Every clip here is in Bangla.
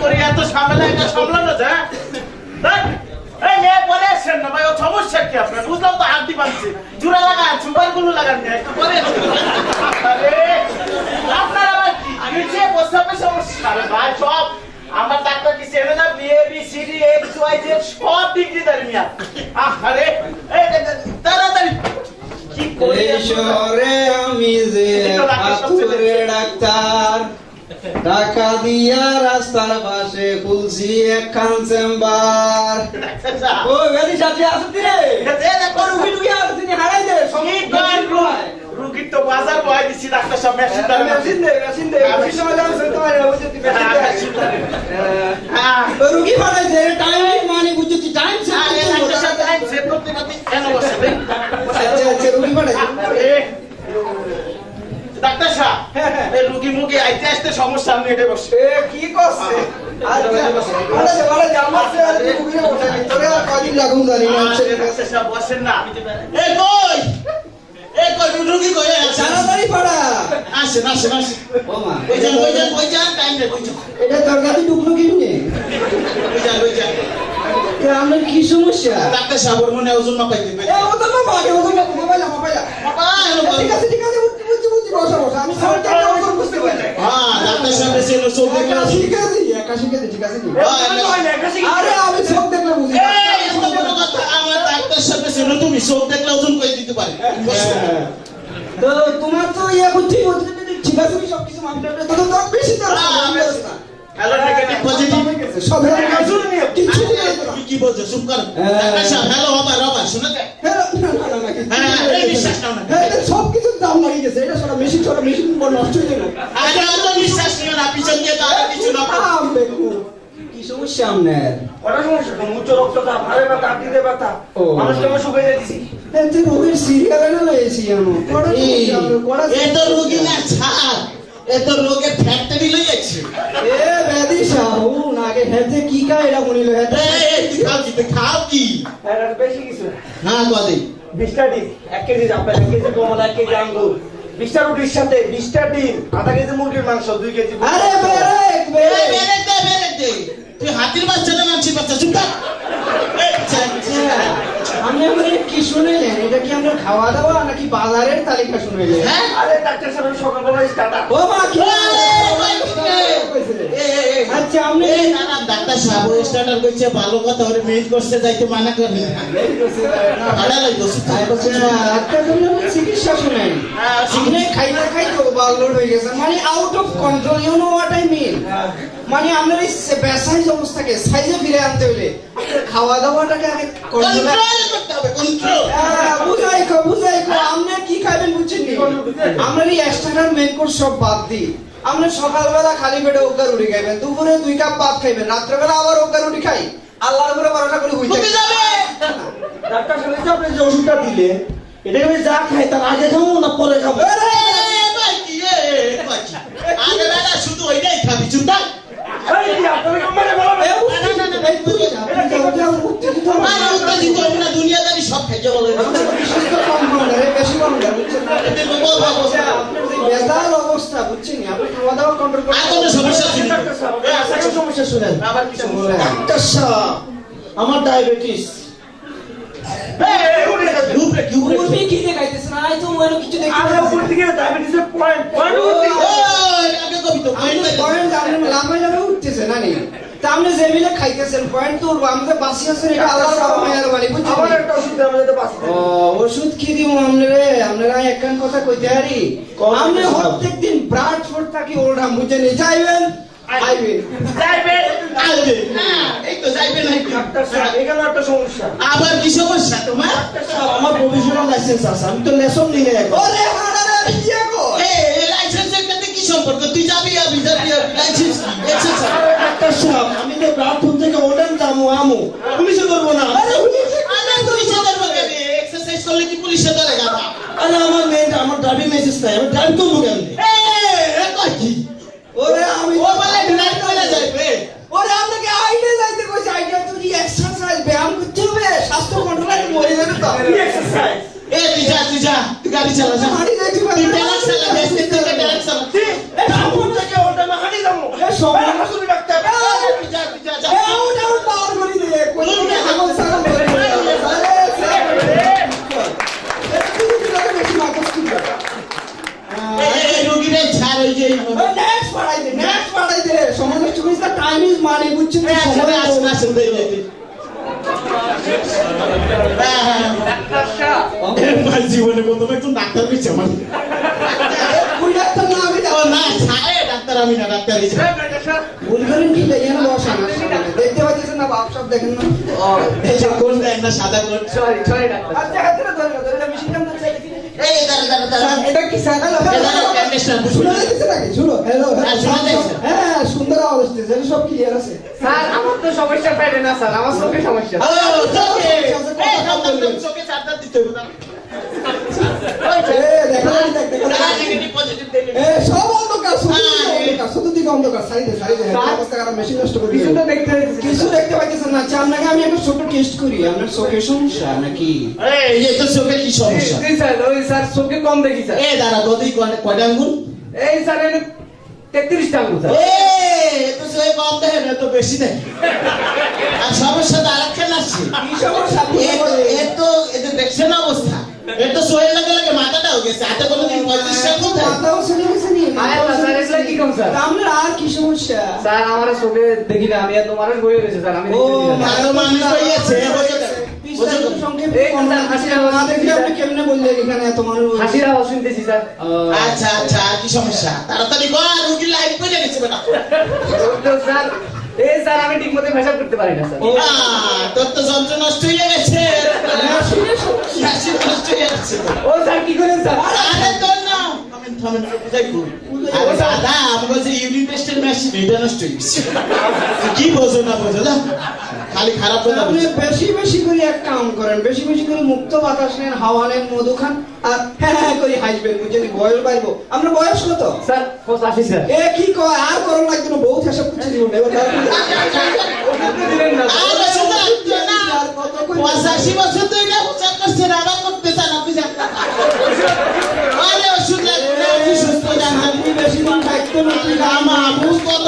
করি এত এটা সামলানো যায়? এই মেয়ে বলে আসছেন না ভাই ও সমস্যা কি আপনার? বুঝলাম তো হাত পাচ্ছি জুড়া লাগা চুপারগুলো লাগান একটু পরে আপনার আবার কি? নিচে প্রস্তাবের সমস্যা? আরে ভাই সব আমার ডাক্তার কি চেনে না? B A B C D X Y Z সব ডিগ্রি দাঁড়ি মিয়া আরে তাড়াতাড়ি। কি করি শহরে আমি যে ডাক্তার টাকা দিয়া রাস্তার পাশে খুলছি একখান চেম্বার। ডাক্তার ও সাথে আসতি রে? হারাই দে রুগীর তো বাজার বয় দিচ্ছি ডাক্তার সব মেশিন দ্বারা মেশিন দে মেশিন দে মেশিন সময় যাও সে তোমার বুঝতে তুই হ্যাঁ, মেশিন হ্যাঁ। রুগী বানাই দে টাইম মানে বুঝতে টাইম সে ডাক্তার সাহেব টাইম সেভ করতে করতে কেন বসে আচ্ছা আচ্ছা রুগী বানাই ডাক্তার সাহেব রুগী মুগী আইতে আসতে সমস্যা আমি এটা বসে এ কি করছে? আচ্ছা না বসেন না। রুগী কই? আসেন পাড়া। আসেন আসেন আসেন। ওই যান ওই যান ওই যান টাইম নেই ওই যান। এটা তরকারি ঢুকলো কেমনে ওই যান ওই যান। আপনার কি সমস্যা? ডাক্তার সাহেব মনে ওজন না পাগে ও তো না মোবাইল মোবাইল বাবা এলো ঠিক আছে ঠিক আছে বুঝছি বুঝছি বুঝছি বসা বসা আমি সব টাকা ওজন বুঝতে পারি এলো চোখ দেখলে একাশি ঠিক আছে ঠিক আছে তুমি চোখ দেখলে ওজন করে দিতে পারে তো তোমার তো ইয়ে বুদ্ধি ঠিক আছে আমি সব কিছু তো তো বেশি তো হ্যালো নেগেটিভ পজিটিভ সব কিছু কি কি বলছো চুপ করো হ্যাঁ। হ্যালো আবার আবার শুনেছে হ্যাঁ, হ্যাঁ। এই বিশ্বাস নাও না। হ্যাঁ, সব দাম লাগিয়ে গেছে এটা সব মেশিন সব মেশিন নষ্ট হয়ে গেল আরে অত বিশ্বাস নিও না পিছন দিয়ে তো আরও কিছু না। আম দেখো কি সমস্যা আপনার? কটা সমস্যা? কোন উচ্চ রক্তচাপ ব্যথা ও। মানুষকে শুকিয়ে যাচ্ছি এতে রোগের সিরিয়াল না লয়েছি আমি রোগী না ছাড়। এ তো রোগের ফ্যাক্টরি লই যাচ্ছে এ বেদি সাহু নাগে হেতে কি কায় এটা হেতে খাও কি খাও কি? হ্যাঁ, বেশি কিছু। না। হ্যাঁ কদে বিশটা ডিম এক কেজি আপেল এক কেজি কমলা এক কেজি আঙ্গুর। বিশটা রুটির সাথে বিশটা ডিম আধা কেজি মুরগির মাংস দুই কেজি। আরে বেরেক বেরেক বেরে দে বেরে তুই হাতির বাচ্চা না মানসির বাচ্চা চুপ থাক। ছা। আমি আমরা কি শুনেলেন? এটা কি আমরা খাওয়া দাওয়া নাকি বাজারের তালিকা শুনেলেন? হ্যাঁ? আরে ডাক্তার সাহেব সকালবেলা না ডাক্তার সাহেব ওই স্টার্টার করছে ভালো কথা ওরে মেজ করতে যাইতে মানা করি। ভাড়া লাগবে একটা জন্য চিকিৎসা শুনেন হ্যাঁ, আপনি খাইতে খাইতে ওভারলোড হয়ে গেছে। মানে out of control you know what I mean মানে আপনার এই বেসাইজ অবস্থাকে সাইজে ফিরে আনতে হলে আপনার খাওয়া দাওয়াটাকে আগে কন্ট্রোল কন্ট্রোল করতে হবে কন্ট্রোল বুঝাই কো বুঝাই কো আপনি কি খাবেন বুঝছেন নি? আমরা এই এক্সট্রা মেন কোর্স সব বাদ দিই। আপনি সকালবেলা খালি পেটে ওকা রুটি খাইবেন দুপুরে দুই কাপ ভাত খাইবেন রাত্রেবেলা আবার ওকা রুটি খাই। আল্লাহর উপরে ভরসা করে হইতে যাবে! ডাক্তার সাহেব আপনি যে ওষুধটা দিলেন এটা আমি যা খাই তার আগে খাব না পরে খাব? এ, ভাই কি, এ, এ, ভাই কি? আগে বেলা শুধু ওইটাই খাবি চুপ এই, আপনারা মানে বলো? যা, উত্তেজিত হবেন না। অবস্থা, বুঝছেন? আপনি খাওয়া দাওয়া control করতে সমস্যা সমস্যা শুনেন। আবার কি সমস্যা? ডাক্তার সাহেব আমার ডায়াবেটিস মনে। করেন উঠতেছে, না নি? তা আপনি যে মিলে খাইতেছেন, point তো উঠবো। আমি তো বাসি আছেন, এটা আল্লাহর বড় মায়ার বাড়ি, বুঝছেন আমার একটা ওষুধ দেওয়া যেতে পারছি ও, ওষুধ কি দিব আপনারে আপনারা একখান কথা কইতে পারি। কোন আপনি কথা? প্রত্যেক দিন ব্রাড ফোর্ড থাকি ওল্ডাম বুঝছেন নি? যাইবেন আইবেন। যাইবে, আসবে। হ্যাঁ, এই তো যাইবে নাই ডাক্তার সাহেব এখানে একটা সমস্যা। আবার কি সমস্যা তোমার? ডাক্তার সাহেব। আমার প্রফেশনাল লাইসেন্স আছে আমি তো লেসন নিয়ে এখন। ওরে হাড়ারে বিয়ে কর। এই লাইসেন্সের সাথে কি সম্পর্ক? তুই যাবি যাবি যাবি যাবি, লাইসেন্স সাহেব আমি তো প্রার্থন থেকে ওডেন যাব আমু। পুলিশে ধরবো না। আরে পুলিশে ধরবো এক্সারসাইজ করলে কি পুলিশে ধরে গাধা আরে আমার মেয়েটা আমার ড্রাইভিং লাইসেন্স নাই। আমি ড্রাইভ করব কই? কি ওরে আমি ও বলে ড্রাইভ করে যাইবে। ওরে আপনাকে আইডে যাইতে কইছে? আইডে তুমি এক্সারসাইজ ব্যায়াম করতে হবে? স্বাস্থ্য কন্ট্রোল মরে যাবে তো। এক্সারসাইজ এ তুই যা তুই যা তুই গাড়ি চালা যা। হাঁটি যাইতে তুই চালা চালা। প্রার্থন থেকে ওডেন হাঁটি যাব। এ সব- হাসুরি ডাক্তার আমার জীবনে প্রথমে একটু ডাক্তার পেয়েছে আমার ওই ডাক্তার না আমি ডাক্তার। না ছাড়ে ডাক্তার আমি না ডাক্তার ভুল করেন কি এখানে বসা দেখতে পাচ্ছেন না বাপ সব দেখেন না এই যে কোন দেন না সাদা ডাক্তার। আচ্ছা হাতে ধরে ধরে মেশিন সমস্যা পেটে না স্যার আমার চোখে সমস্যা চোখে চারটা দিতে হবে না এ দেখা যাচ্ছে দেখ দেখা দাঁড়া যাচ্ছে নেগেটিভ পজিটিভ দেন এ সব অন্ধকার চতুর্দিকে অন্ধকার চতুর্দিকে অন্ধকার সাইডে সাইডে অবস্থা মেশিন নষ্ট করে কিছু তো দেখতে কিছু দেখতে পাইতেছেন না আচ্ছা আপনাকে আমি একটা ছোট টেস্ট করি আপনার চোখের সমস্যা নাকি? এই এই তো চোখে কি সমস্যা? জি স্যার ওই স্যার চোখে কম দেখি স্যার। এই দাঁড়া গদি কয়টা আঙ্গুল? এই স্যার এনে তেত্রিশটা আঙুল স্যার। এই তো সে কম দেখে না তো বেশি দেখে আর সমস্যা তো আরেকখান আসছে কি সমস্যা? আপনি এ তো বলেন? এ তো এ তো দেখছেন অবস্থা। এ তো সোয়েল লাগে লাগে মাথাটাও গেছে হাতে কোনোদিন পঁয়ত্রিশ সাল কোথায় মাথাও চলে গেছে নি? কি কম, স্যার? আপনার আর কি সমস্যা স্যার আমার চোখে দেখি না আমি এত মানুষ বই রয়েছে স্যার আমি ও। আরও মানুষ স্যার আচ্ছা আচ্ছা আর কি সমস্যা তাড়াতাড়ি কর রুগী লাইভ করে গেছে বেটা স্যার এই স্যার আমি ঠিক পেশাব করতে পারি না স্যার। তোর তো যন্ত্র নষ্ট হয়ে গেছে। নষ্ট হয়ে যাচ্ছে ও স্যার কি করেন স্যার? আরে তোর না থামেন থামেন বুঝাই দাদা আমার কাছে ইউরিন টেস্টের মেশিন এটা নষ্ট হয়ে গেছে। কি বোঝো না বোঝো না খালি খারাপ কথা আপনি বেশি বেশি করে এক কাম করেন বেশি বেশি করে মুক্ত বাতাস নেন হাওয়া নেন মধু খান আর হ্যাঁ হ্যাঁ করে হাসবেন বুঝছেন বয়স পাইবো আপনার বয়স কত? স্যার পঁচাশি স্যার? এ কি কয়? আর করোনা লাগবে না বহুত করছে করে- পঁচাশি বছর তো এটা আবার করতে চান আপনি যান আরে ওষুধ লাগবে সুস্থ যান বেশি দিন থাকতে না তুই আমা কত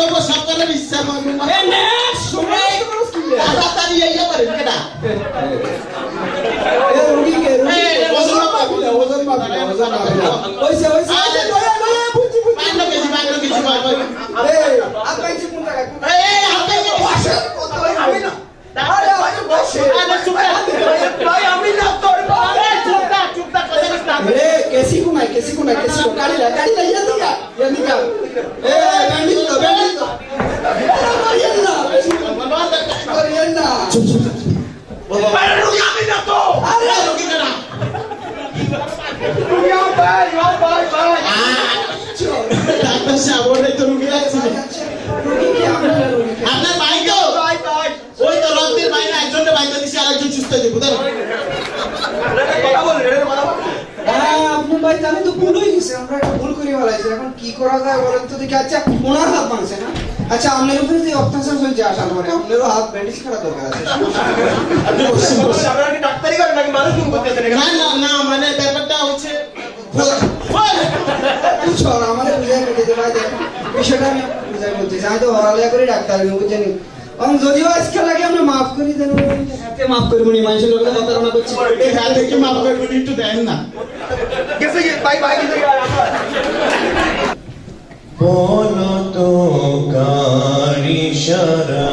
ইচ্ছা করবে না এ নে, সময় তো মানুষ কি রে? তাড়াতাড়ি ইয়ে করেন কেডা এ রুগীকে, রুগীকে, এই, এই, ওজন ওজন মাপি না, ওজন মাপি না, ওজন মাপি না। হইছে, হইছে, হইছে, লয়ে, লয়ে, বুঝছি, বুঝছি। বান্ন কেজি বান্ন কেজি কর কর। এই, আপনাকে কোন জায়গায়? এই আপনি বসেন, কত হয়, আমি না। আরে, আরে, বসেন। আরে চুপ থাক। ভাই, আমি না, তোর ভাই। এই, চুপ থাক, চুপ থাক, কথা বলিস না। এ, কেসি কোনায়, কেসি কোনায়, কেসি কোনায়। গাড়িলা, গাড়িলা, ইয়া দিকা, ইয়া দিকা। এ, ব্যান্ডিজ তো, ব্যান্ডিজ তো। এ, মারিয়েন না, বেশি মারিয়েন না। আরে রুগী আমি না তো। আরে, এই রুগী কেডা? চল। তো রুগী আপনারা রুগী কি? আপনার ভাই তো? ওই তো রক্তের ভাই একজনকে বাইতে দিছে, আরেকজন সুস্থ হয়ে বুঝলেন? আপনার ভাই জানে তো ভুল গেছে আমরা একটা ভুল করে ফেলাইছি। এখন কি করা যায় বলেন তো দেখি। আচ্ছা ওনার হাত মানছে না? আচ্ছা আপনার উপরে যে অত্যাচার হয়েছে আসার পরে আপনারও হাত ব্যান্ডেজ করা দরকার আছে। না, না, মানে ব্যাপারটা হচ্ছে ওই! বুঝছ আমার বুঝাই দিতে ভাই দেখো বিষয়টা আমি বুঝাই বলতেছি আমি তো হরালিয়া করে ডাক্তার আমি যদিও আজকে লাগে আমরা মাফ করি দেন হাতে মাফ করব নি মানুষের লোকের প্রতারণা করছি। হাতে কি মাফ করবেন, একটু দেন না। বলো তো কার বলো তো গাড়ি সারা